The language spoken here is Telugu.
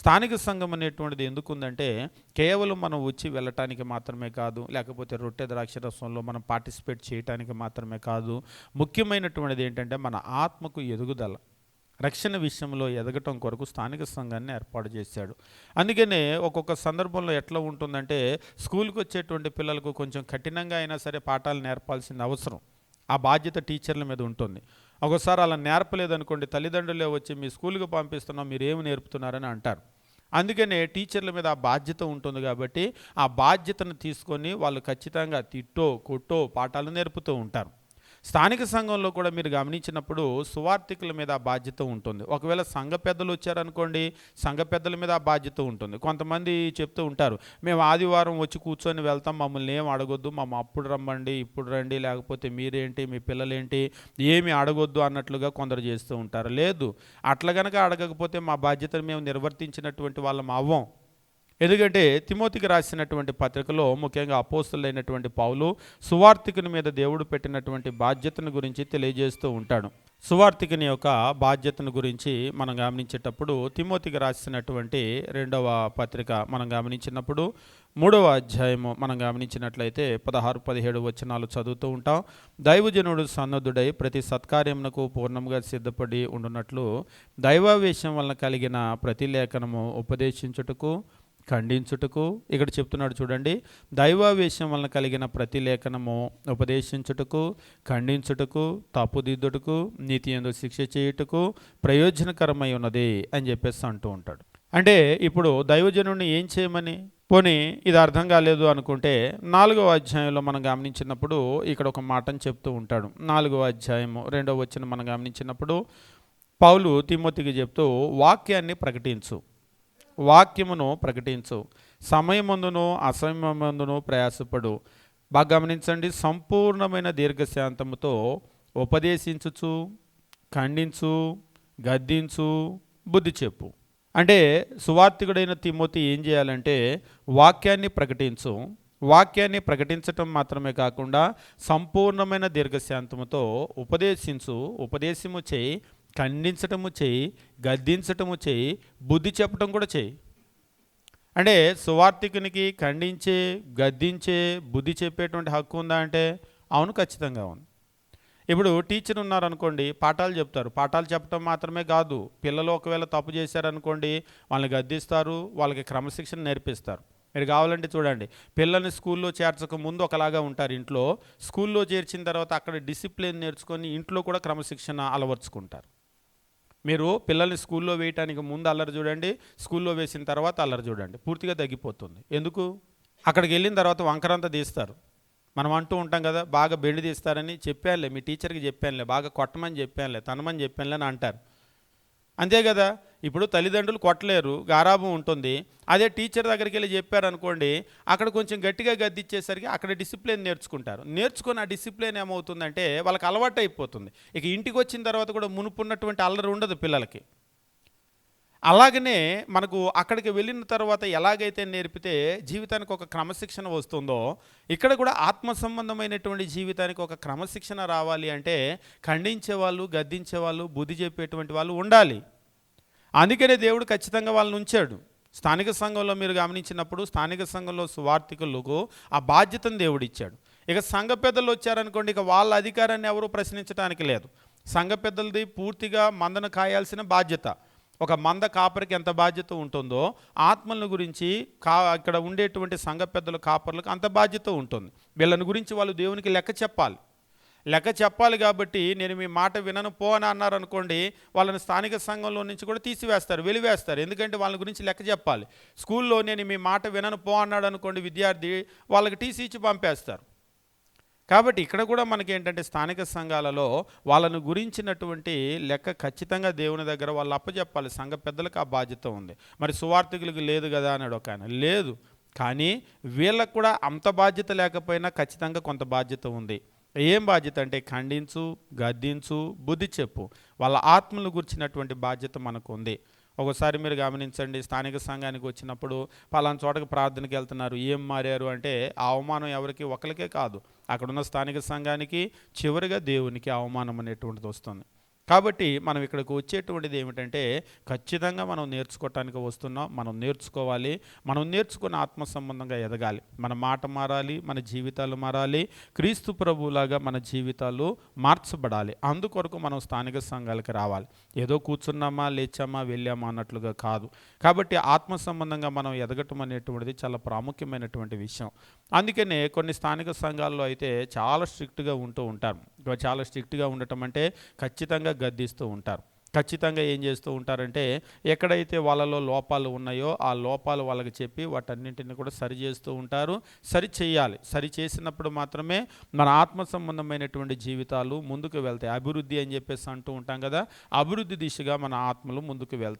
స్థానిక సంఘం అనేటువంటిది ఎందుకు ఉందంటే కేవలం మనం వచ్చి వెళ్ళటానికి మాత్రమే కాదు లేకపోతే రొట్టె ద్రాక్ష రసంలో మనం పార్టిసిపేట్ చేయటానికి మాత్రమే కాదు ముఖ్యమైనటువంటిది ఏంటంటే మన ఆత్మకు ఎదుగుదల రక్షణ విషయంలో ఎదగటం కొరకు స్థానిక సంఘాన్ని ఏర్పాటు చేశాడు. అందుకనే ఒక్కొక్క సందర్భంలో ఎట్లా ఉంటుందంటే స్కూల్కి వచ్చేటువంటి పిల్లలకు కొంచెం కఠినంగా అయినా సరే పాఠాలు నేర్పాల్సిన అవసరం. ఆ బాధ్యత టీచర్ల మీద ఉంటుంది. ఒకసారి అలా నేర్పలేదనుకోండి తల్లిదండ్రులే వచ్చి మీ స్కూల్కి పంపిస్తున్నాం మీరు ఏమి నేర్పుతున్నారని అంటారు. అందుకనే టీచర్ల మీద ఆ బాధ్యత ఉంటుంది కాబట్టి ఆ బాధ్యతను తీసుకొని వాళ్ళు ఖచ్చితంగా తిట్టో కొట్టో పాఠాలు నేర్పుతూ ఉంటారు. స్థానిక సంఘంలో కూడా మీరు గమనించినప్పుడు సువార్థికుల మీద ఆ బాధ్యత ఉంటుంది. ఒకవేళ సంఘ పెద్దలు వచ్చారనుకోండి సంఘ పెద్దల మీద ఆ బాధ్యత ఉంటుంది. కొంతమంది చెప్తూ ఉంటారు మేము ఆదివారం వచ్చి కూర్చొని వెళ్తాం మమ్మల్ని ఏం అడగొద్దు మమ్మ అప్పుడు రమ్మండి ఇప్పుడు రండి లేకపోతే మీరేంటి మీ పిల్లలేంటి ఏమి అడగొద్దు అన్నట్లుగా కొందరు చేస్తూ ఉంటారు. లేదు అట్లా గనక అడగకపోతే మా బాధ్యతను మేము నిర్వర్తించినటువంటి వాళ్ళం అవ్వం. ఎందుకంటే తిమోతికి రాసినటువంటి పత్రికలో ముఖ్యంగా అపోస్తులైనటువంటి పౌలు సువార్థికుని మీద దేవుడు పెట్టినటువంటి బాధ్యతను గురించి తెలియజేస్తూ ఉంటాడు. సువార్థికుని యొక్క బాధ్యతను గురించి మనం గమనించేటప్పుడు తిమోతికి రాసినటువంటి రెండవ పత్రిక మనం గమనించినప్పుడు మూడవ అధ్యాయము మనం గమనించినట్లయితే పదహారు పదిహేడు వచనాలు చదువుతూ ఉంటాం. దైవజనుడు సన్నద్ధుడై ప్రతి సత్కార్యమునకు పూర్ణంగా సిద్ధపడి ఉండునట్లు దైవావేశం వలన కలిగిన ప్రతి లేఖనము ఉపదేశించుటకు ఖండించుటకు ఇక్కడ చెప్తున్నాడు చూడండి దైవావేశం వలన కలిగిన ప్రతి లేఖనము ఉపదేశించుటకు ఖండించుటకు తప్పుదిద్దుటకు నీతి ఎందు శిక్ష చేయుటకు ప్రయోజనకరమై ఉన్నది అని చెప్పేసి అంటూ ఉంటాడు. అంటే ఇప్పుడు దైవజనుడిని ఏం చేయమని? పోనీ ఇది అర్థం కాలేదు అనుకుంటే నాలుగవ అధ్యాయంలో మనం గమనించినప్పుడు ఇక్కడ ఒక మాటను చెప్తూ ఉంటాడు. నాలుగవ అధ్యాయము రెండవ వచ్చిన మనం గమనించినప్పుడు పౌలు తిమ్మతికి చెప్తూ వాక్యాన్ని ప్రకటించు. వాక్యమును ప్రకటించు. సమయమందును అసమయమందును ప్రయాసపడు. బాగా గమనించండి సంపూర్ణమైన దీర్ఘశాంతముతో ఉపదేశించుచు ఖండించు గద్దించు బుద్ధి చెప్పు. అంటే సువార్థికుడైన తిమోతి ఏం చేయాలంటే వాక్యాన్ని ప్రకటించు. వాక్యాన్ని ప్రకటించటం మాత్రమే కాకుండా సంపూర్ణమైన దీర్ఘశాంతముతో ఉపదేశించు ఉపదేశము చేయి ఖండించటము చేయి గద్దించటము చేయి బుద్ధి చెప్పటం కూడా చేయి. అంటే సువార్థికునికి ఖండించే గద్దించే బుద్ధి చెప్పేటువంటి హక్కు ఉందా అంటే అవును ఖచ్చితంగా ఉంది. ఇప్పుడు టీచర్ ఉన్నారనుకోండి పాఠాలు చెప్తారు. పాఠాలు చెప్పడం మాత్రమే కాదు. పిల్లలు ఒకవేళ తప్పు చేశారనుకోండి వాళ్ళని గద్దిస్తారు వాళ్ళకి క్రమశిక్షణ నేర్పిస్తారు. మీరు కావాలంటే చూడండి పిల్లల్ని స్కూల్లో చేర్చక ముందు ఒకలాగా ఉంటారు ఇంట్లో. స్కూల్లో చేర్చిన తర్వాత అక్కడ డిసిప్లిన్ నేర్చుకొని ఇంట్లో కూడా క్రమశిక్షణ అలవర్చుకుంటారు. మీరు పిల్లల్ని స్కూల్లో వేయటానికి ముందు అల్లరి చూడండి స్కూల్లో వేసిన తర్వాత అల్లరి చూడండి. పూర్తిగా తగ్గిపోతుంది. ఎందుకు? అక్కడికి వెళ్ళిన తర్వాత వంకరంతా తీస్తారు. మనం అంటూ ఉంటాం కదా బాగా బెండి తీస్తారని చెప్పానులే మీ టీచర్కి చెప్పానులే బాగా కొట్టమని చెప్పానులే తనమని చెప్పానులే అని అంటారు. అంతే కదా? ఇప్పుడు తల్లిదండ్రులు కొట్టలేరు గారాబం ఉంటుంది. అదే టీచర్ దగ్గరికి వెళ్ళి చెప్పారనుకోండి అక్కడ కొంచెం గట్టిగా గద్దిచ్చేసరికి అక్కడ డిసిప్లిన్ నేర్చుకుంటారు. నేర్చుకుని ఆ డిసిప్లిన్ ఏమవుతుందంటే వాళ్ళకి అలవాటు అయిపోతుంది. ఇక ఇంటికి వచ్చిన తర్వాత కూడా మునుపున్నటువంటి అల్లరి ఉండదు పిల్లలకి. అలాగనే మనకు అక్కడికి వెళ్ళిన తర్వాత ఎలాగైతే నేర్పితే జీవితానికి ఒక క్రమశిక్షణ వస్తుందో ఇక్కడ కూడా ఆత్మ సంబంధమైనటువంటి జీవితానికి ఒక క్రమశిక్షణ రావాలి అంటే ఖండించే వాళ్ళు గద్దించే వాళ్ళు బుద్ధి చెప్పేటువంటి వాళ్ళు ఉండాలి. అందుకనే దేవుడు ఖచ్చితంగా వాళ్ళని ఉంచాడు. స్థానిక సంఘంలో మీరు గమనించినప్పుడు స్థానిక సంఘంలో సువార్థికులకు ఆ బాధ్యతను దేవుడు ఇచ్చాడు. ఇక సంఘ పెద్దలు వచ్చారనుకోండి ఇక వాళ్ళ అధికారాన్ని ఎవరు ప్రశ్నించడానికి లేదు. సంఘ పెద్దలది పూర్తిగా మందను కాయాల్సిన బాధ్యత. ఒక మంద కాపరికి ఎంత బాధ్యత ఉంటుందో ఆత్మల గురించి కా ఇక్కడ ఉండేటువంటి సంఘ పెద్దల కాపర్లకు అంత బాధ్యత ఉంటుంది. వీళ్ళని గురించి వాళ్ళు దేవునికి లెక్క చెప్పాలి. లెక్క చెప్పాలి కాబట్టి నేను మీ మాట వినను పో అని అన్నారు అనుకోండి వాళ్ళని స్థానిక సంఘంలో నుంచి కూడా తీసివేస్తారు వెలివేస్తారు. ఎందుకంటే వాళ్ళ గురించి లెక్క చెప్పాలి. స్కూల్లో నేను మీ మాట వినను పో అన్నాడు అనుకోండి విద్యార్థి వాళ్ళకి టీసీ ఇచ్చి పంపేస్తారు. కాబట్టి ఇక్కడ కూడా మనకి ఏంటంటే స్థానిక సంఘాలలో వాళ్ళను గురించినటువంటి లెక్క ఖచ్చితంగా దేవుని దగ్గర వాళ్ళు అప్పచెప్పాలి. సంఘ పెద్దలకు ఆ బాధ్యత ఉంది. మరి సువార్థికులకు లేదు కదా అన్నాడు ఒక ఆయన. లేదు. కానీ వీళ్ళకు కూడా అంత బాధ్యత లేకపోయినా ఖచ్చితంగా కొంత బాధ్యత ఉంది. ఏం బాధ్యత అంటే ఖండించు గద్దించు బుద్ధి చెప్పు. వాళ్ళ ఆత్మలు గుర్చినటువంటి బాధ్యత మనకు ఉంది ఒకసారి మీరు గమనించండి స్థానిక సంఘానికి వచ్చినప్పుడు పలానా చోటకి ప్రార్థనకి వెళ్తున్నారు ఏం మారారు అంటే ఆ అవమానం ఎవరికి? ఒకరికే కాదు. అక్కడున్న స్థానిక సంఘానికి చివరిగా దేవునికి అవమానం అనేటువంటిది వస్తుంది. కాబట్టి మనం ఇక్కడికి వచ్చేటువంటిది ఏమిటంటే ఖచ్చితంగా మనం నేర్చుకోవటానికి వస్తున్నాం మనం నేర్చుకోవాలి మనం నేర్చుకున్న ఆత్మ సంబంధంగా ఎదగాలి. మన మాట మారాలి మన జీవితాలు మారాలి క్రీస్తు ప్రభువులాగా మన జీవితాలు మార్చబడాలి. అందుకొరకు మనం స్థానిక సంఘాలకు రావాలి. ఏదో కూర్చున్నామా లేచామా వెళ్ళామా అన్నట్లుగా కాదు. కాబట్టి ఆత్మ సంబంధంగా మనం ఎదగటం అనేటువంటిది చాలా ప్రాముఖ్యమైనటువంటి విషయం. అందుకనే కొన్ని స్థానిక సంఘాల్లో అయితే చాలా స్ట్రిక్ట్గా ఉంటూ ఉంటారు. ఇక చాలా స్ట్రిక్ట్గా ఉండటం అంటే ఖచ్చితంగా గద్దిస్తూ ఉంటారు. ఖచ్చితంగా ఏం చేస్తూ ఉంటారంటే ఎక్కడైతే వాళ్ళలో లోపాలు ఉన్నాయో ఆ లోపాలు వాళ్ళకి చెప్పి వాటన్నింటిని కూడా సరి చేస్తూ ఉంటారు. సరి చేయాలి. సరి చేసినప్పుడు మాత్రమే మన ఆత్మ సంబంధమైనటువంటి జీవితాలు ముందుకు వెళ్తాయి. అభివృద్ధి అని చెప్పేసి అంటూ ఉంటాం కదా అభివృద్ధి దిశగా మన ఆత్మలు ముందుకు వెళ్తాయి.